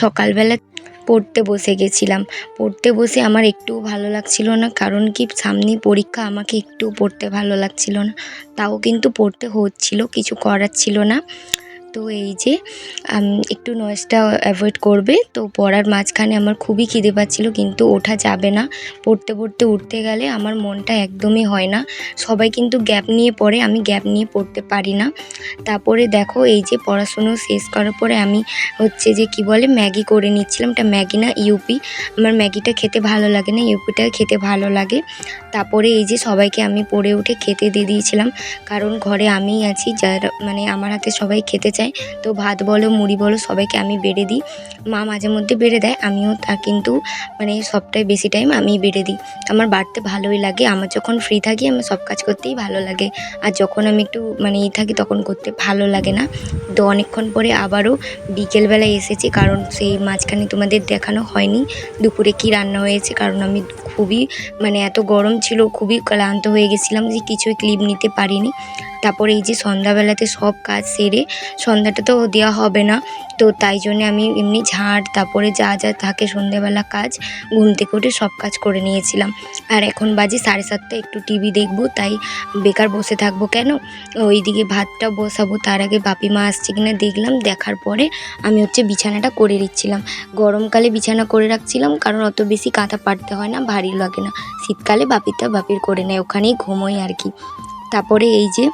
সকালবেলা পড়তে বসে গেছিলাম। পড়তে বসে আমার একটুও ভালো লাগছিল না, কারণ কি সামনে পরীক্ষা আমাকে একটু পড়তে ভালো লাগছিল না। তাও কিন্তু পড়তে হচ্ছিল, কিছু করার ছিল না। তো এই যে একটু নয়েজটা অ্যাভয়েড করবে, তো পড়ার মাঝখানে আমার খুবই খিদে পাচ্ছিল, কিন্তু ওঠা যাবে না। পড়তে পড়তে উঠতে গেলে আমার মনটা একদমই হয় না। সবাই কিন্তু গ্যাপ নিয়ে পড়ে, আমি গ্যাপ নিয়ে পড়তে পারি না। তারপরে দেখো, এই যে পড়াশুনো শেষ করার পরে আমি হচ্ছে যে, কি বলে, ম্যাগি করে নিচ্ছিলাম। এটা ম্যাগি না ইউপি আমার ম্যাগিটা খেতে ভালো লাগে না ইউপিটা খেতে ভালো লাগে। তারপরে এই যে সবাইকে আমি পড়ে উঠে খেতে দিয়ে দিয়েছিলাম। কারণ ঘরে আমিই আছি, যারা মানে আমার হাতে সবাই খেতে চায়। তো ভাত বলো, মুড়ি বলো, সবাইকে আমি বেড়ে দিই। মা মাঝে মধ্যে বেড়ে দেয়, আমিও তা কিন্তু মানে সবটাই বেশি টাইম আমিই বেড়ে দিই। আমার বাড়তে ভালোই লাগে, আমার যখন ফ্রি থাকি, আমার সব কাজ করতেই ভালো লাগে। আর যখন আমি একটু মানে ই থাকি, তখন করতে ভালো লাগে না। তো অনেকক্ষণ পরে আবারও বিকেলবেলায় এসেছি, কারণ সেই মাঝখানে তোমাদের দেখানো হয়নি, দুপুরে কি রান্না হয়েছে, কারণ আমি খুবই মানে এত গরম ছিল, খুবই ক্লান্ত হয়ে গেছিলাম যে কিছুই ক্লিপ নিতে পারিনি। তারপরে এই যে সন্ধ্যাবেলাতে সব কাজ সেরে সন্ধ্যাটা তো দেওয়া হবে না। তো তাই জন্যে আমি এমনি ঝাঁট, তারপরে যা যা থাকে সন্ধ্যাবেলা কাজ, ঘুম থেকে উঠে সব কাজ করে নিয়েছিলাম। আর এখন বাজে সাড়ে সাতটা, একটু টিভি দেখব, তাই বেকার বসে থাকব কেন? ওইদিকে ভাতটা বসাবো, তার আগে বাপি মা আসছে কিনা দেখলাম, দেখার পরে আমি হচ্ছে বিছানাটা করে দিচ্ছিলাম গরমকালে বিছানা করে রাখছিলাম, কারণ অত বেশি কাঁথা পাড়তে হয় না, ভারী লাগে না। শীতকালে বাপিরটা বাপির করে নেয়, ওখানেই ঘুমোই আর কি। তারপরে এই যে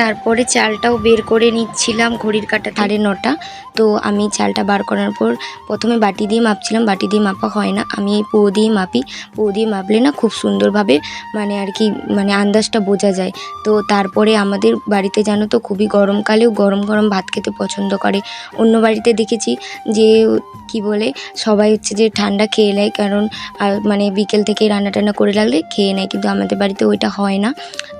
তারপরে চালটাও বের করে নিচ্ছিলাম ঘড়ির কাঁটা সাড়ে নটা। তো আমি চালটা বার করার পর প্রথমে বাটি দিয়ে মাপছিলাম, বাটি দিয়ে মাপা হয় না। আমি এই পো দিয়ে মাপি। পো দিয়ে মাপলে না খুব সুন্দরভাবে মানে আর কি মানে আন্দাজটা বোঝা যায়। তো তারপরে আমাদের বাড়িতে জানো তো খুবই গরমকালেও গরম গরম ভাত খেতে পছন্দ করে। অন্য বাড়িতে দেখেছি যে কি বলে, সবাই হচ্ছে যে ঠান্ডা খেয়ে নেয় কারণ মানে বিকেল থেকে রান্না টান্না করে লাগলে খেয়ে নেয়। কিন্তু আমাদের বাড়িতে ওইটা হয় না।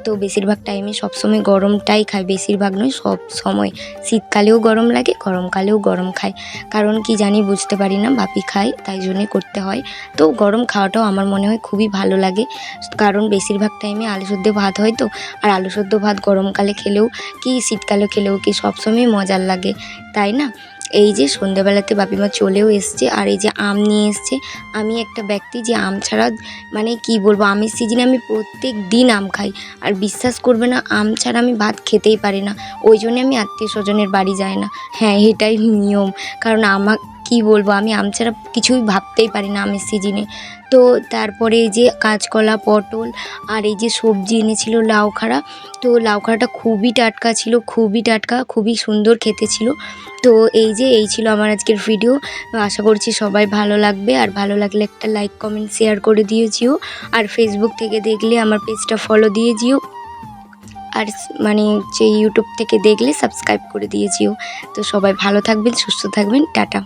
তো বেশিরভাগ টাইমে সবসময় গরমটাই খায়। বেশিরভাগ নয় সব সময় শীতকালেও গরম লাগে, গরমকালেও গরম খায়। কারণ কি জানি বুঝতে পারি না বাপি খায়, তাই জন্যে করতে হয়। তো গরম খাওয়াটাও আমার মনে হয় খুবই ভালো লাগে। কারণ বেশিরভাগ টাইমে আলু সদ্য ভাত হয় তো, আর আলু সদ্য ভাত গরমকালে খেলেও কি, শীতকালে খেলেও কি সবসময় মজার লাগে, তাই না? এই যে সন্ধেবেলাতে বাপিমা চলেও এসছে, আর এই যে আম নিয়ে এসছে। আমি একটা ব্যক্তি যে আম ছাড়া মানে কি বলব, আমের সিজনে আমি প্রত্যেক দিন আম খাই। আর বিশ্বাস করবে না, আম ছাড়া আমি ভাত খেতেই পারি না। ওই জন্যে আমি আত্মীয় স্বজনের বাড়ি যাই না। হ্যাঁ এটাই নিয়ম। কারণ আমার কি বলব? আমি আম ছাড়া কিছুই ভাবতেই পারি না আমের সিজনে তো তারপরে এই যে কাঁচকলা, পটল আর এই যে সবজি এনেছিল লাউ খাড়া, তো লাউখাড়াটা খুবই টাটকা ছিল, খুবই টাটকা, খুবই সুন্দর খেতে ছিল। তো এই যে, এই ছিল আমার আজকের ভিডিও আশা করছি সবাই ভালো লাগবে। আর ভালো লাগলে একটা লাইক কমেন্ট শেয়ার করে দিয়েছিও আর ফেসবুক থেকে দেখলে আমার পেজটা ফলো দিয়ে দিও আর মানে যে ইউটিউব থেকে দেখলে সাবস্ক্রাইব করে দিয়েছিও তো সবাই ভালো থাকবেন, সুস্থ থাকবেন। টাটা।